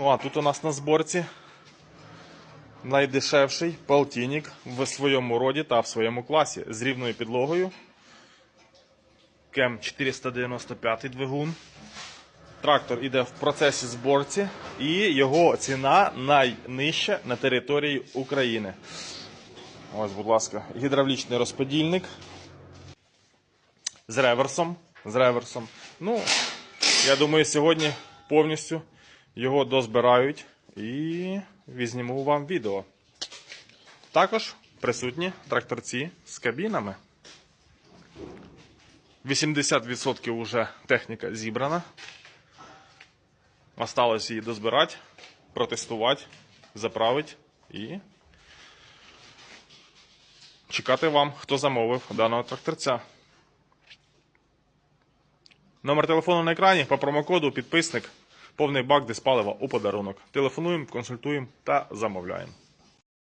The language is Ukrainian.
Ну, а тут у нас на зборці найдешевший полтинник в своєму роді та в своєму класі з рівною підлогою. Кем 495 двигун. Трактор іде в процесі зборці, і його ціна найнижча на території України. Ось, будь ласка, гідравлічний розподільник з реверсом. З реверсом. Ну, я думаю, сьогодні повністю його дозбирають і візніму вам відео. Також присутні тракторці з кабінами. 80% вже техніка зібрана. Осталось її дозбирати, протестувати, заправити і чекати вам, хто замовив даного тракторця. Номер телефону на екрані по промокоду підписник. Повний бак диспалива у подарунок. Телефонуємо, консультуємо та замовляємо.